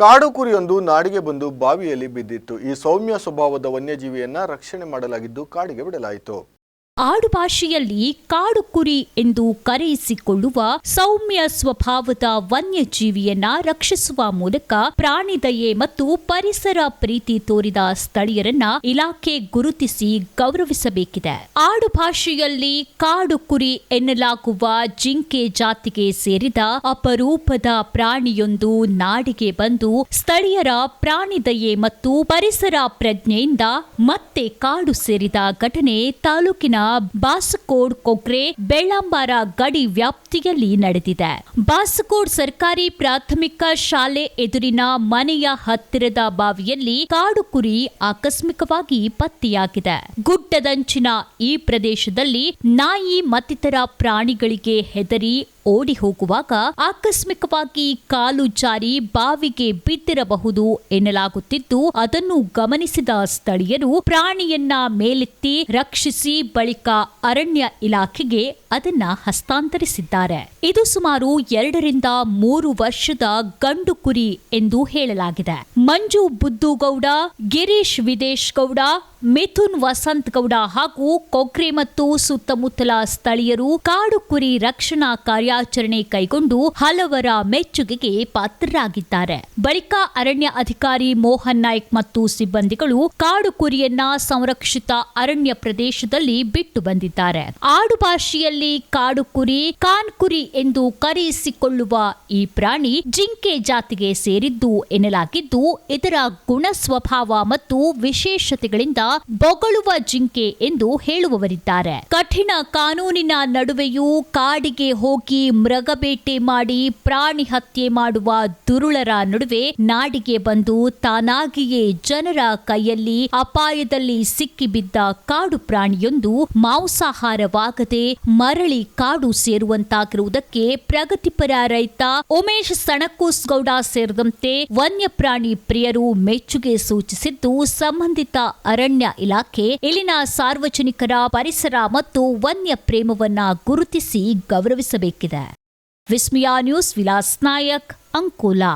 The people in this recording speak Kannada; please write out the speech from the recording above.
ಕಾಡು ಕುರಿಯೊಂದು ನಾಡಿಗೆ ಬಂದು ಬಾವಿಯಲ್ಲಿ ಬಿದ್ದಿತ್ತು. ಈ ಸೌಮ್ಯ ಸ್ವಭಾವದ ವನ್ಯಜೀವಿಯನ್ನ ರಕ್ಷಣೆ ಮಾಡಲಾಗಿದ್ದು ಕಾಡಿಗೆ ಬಿಡಲಾಯಿತು. ಆಡುಭಾಷೆಯಲ್ಲಿ ಕಾಡು ಕುರಿ ಎಂದು ಕರೆಯಿಸಿಕೊಳ್ಳುವ ಸೌಮ್ಯ ಸ್ವಭಾವದ ವನ್ಯಜೀವಿಯನ್ನ ರಕ್ಷಿಸುವ ಮೂಲಕ ಪ್ರಾಣಿದಯೆ ಮತ್ತು ಪರಿಸರ ಪ್ರೀತಿ ತೋರಿದ ಸ್ಥಳೀಯರನ್ನ ಇಲಾಖೆ ಗುರುತಿಸಿ ಗೌರವಿಸಬೇಕಿದೆ. ಆಡುಭಾಷೆಯಲ್ಲಿ ಕಾಡು ಕುರಿ ಎನ್ನಲಾಗುವ ಜಿಂಕೆ ಜಾತಿಗೆ ಸೇರಿದ ಅಪರೂಪದ ಪ್ರಾಣಿಯೊಂದು ನಾಡಿಗೆ ಬಂದು ಸ್ಥಳೀಯರ ಪ್ರಾಣಿದಯೆ ಮತ್ತು ಪರಿಸರ ಪ್ರಜ್ಞೆಯಿಂದ ಮತ್ತೆ ಕಾಡು ಸೇರಿದ ಘಟನೆ ತಾಲೂಕಿನ ಬಾಸಕೋಡ್ ಕೊಕ್ರೆ ಬೆಳ್ಳಂಬಾರ ಗಡಿ ವ್ಯಾಪ್ತಿಯಲ್ಲಿ ನಡೆದಿದೆ. ಬಾಸಕೋಡ್ ಸರ್ಕಾರಿ ಪ್ರಾಥಮಿಕ ಶಾಲೆ ಎದುರಿನ ಮನೆಯ ಹತ್ತಿರದ ಬಾವಿಯಲ್ಲಿ ಕಾಡು ಕುರಿ ಆಕಸ್ಮಿಕವಾಗಿ ಪತ್ತೆಯಾಗಿದೆ. ಗುಡ್ಡದಂಚಿನ ಈ ಪ್ರದೇಶದಲ್ಲಿ ನಾಯಿ ಮತ್ತಿತರ ಪ್ರಾಣಿಗಳಿಗೆ ಹೆದರಿ ಓಡಿ ಹೋಗುವಾಗ ಆಕಸ್ಮಿಕವಾಗಿ ಕಾಲು ಜಾರಿ ಬಾವಿಗೆ ಬಿದ್ದಿರಬಹುದು ಎನ್ನಲಾಗುತ್ತಿದ್ದು, ಅದನ್ನು ಗಮನಿಸಿದ ಸ್ಥಳೀಯರು ಪ್ರಾಣಿಯನ್ನ ಮೇಲೆತ್ತಿ ರಕ್ಷಿಸಿ ಬಳಿಕ ಅರಣ್ಯ ಇಲಾಖೆಗೆ ಅದನ್ನ ಹಸ್ತಾಂತರಿಸಿದ್ದಾರೆ. ಇದು ಸುಮಾರು ಎರಡರಿಂದ ಮೂರು ವರ್ಷದ ಗಂಡು ಕುರಿ ಎಂದು ಹೇಳಲಾಗಿದೆ. ಮಂಜು ಬುದ್ದುಗೌಡ, ಗಿರೀಶ್ ವಿದೇಶ್ ಗೌಡ ಮಿಥುನ್ ವಸಂತ್ ಗೌಡ ಹಾಗೂ ಕೊಕ್ರೆ ಮತ್ತು ಸುತ್ತಮುತ್ತಲ ಸ್ಥಳೀಯರು ಕಾಡು ಕುರಿ ರಕ್ಷಣಾ ಕಾರ್ಯಾಚರಣೆ ಕೈಗೊಂಡು ಹಲವರ ಮೆಚ್ಚುಗೆಗೆ ಪಾತ್ರರಾಗಿದ್ದಾರೆ. ಬಳಿಕ ಅರಣ್ಯ ಅಧಿಕಾರಿ ಮೋಹನ್ ನಾಯ್ಕ್ ಮತ್ತು ಸಿಬ್ಬಂದಿಗಳು ಕಾಡು ಕುರಿಯನ್ನ ಸಂರಕ್ಷಿತ ಅರಣ್ಯ ಪ್ರದೇಶದಲ್ಲಿ ಬಿಟ್ಟು ಬಂದಿದ್ದಾರೆ. ಆಡು ಕಾಡು ಕುರಿ, ಕಾನ್ ಕುರಿ ಎಂದು ಕರೆಯಿಸಿಕೊಳ್ಳುವ ಈ ಪ್ರಾಣಿ ಜಿಂಕೆ ಜಾತಿಗೆ ಸೇರಿದ್ದು ಎನ್ನಲಾಗಿದ್ದು, ಇದರ ಗುಣ ಸ್ವಭಾವ ಮತ್ತು ವಿಶೇಷತೆಗಳಿಂದ ಬೊಗಳುವ ಜಿಂಕೆ ಎಂದು ಹೇಳುವವರಿದ್ದಾರೆ. ಕಠಿಣ ಕಾನೂನಿನ ನಡುವೆಯೂ ಕಾಡಿಗೆ ಹೋಗಿ ಮೃಗಬೇಟೆ ಮಾಡಿ ಪ್ರಾಣಿ ಹತ್ಯೆ ಮಾಡುವ ದುರುಳರ ನಡುವೆ ನಾಡಿಗೆ ಬಂದು ತಾನಾಗಿಯೇ ಜನರ ಕೈಯಲ್ಲಿ ಅಪಾಯದಲ್ಲಿ ಸಿಕ್ಕಿಬಿದ್ದ ಕಾಡು ಪ್ರಾಣಿಯೊಂದು ಮಾಂಸಾಹಾರವಾಗದೆ ಮರಳಿ ಕಾಡು ಸೇರುವಂತಾಗಿರುವುದಕ್ಕೆ ಪ್ರಗತಿಪರ ರೈತ ಉಮೇಶ್ ಸಣಕೂಸ್ ಗೌಡ ಸೇರಿದಂತೆ ವನ್ಯಪ್ರಾಣಿ ಪ್ರಿಯರು ಮೆಚ್ಚುಗೆ ಸೂಚಿಸಿದ್ದು, ಸಂಬಂಧಿತ ಅರಣ್ಯ ಇಲಾಖೆ ಇಲ್ಲಿನ ಸಾರ್ವಜನಿಕರ ಪರಿಸರ ಮತ್ತು ವನ್ಯ ಪ್ರೇಮವನ್ನ ಗುರುತಿಸಿ ಗೌರವಿಸಬೇಕಿದೆ. ವಿಸ್ಮಿಯಾ ನ್ಯೂಸ್, ವಿಲಾಸ್ ನಾಯಕ್, ಅಂಕೋಲಾ.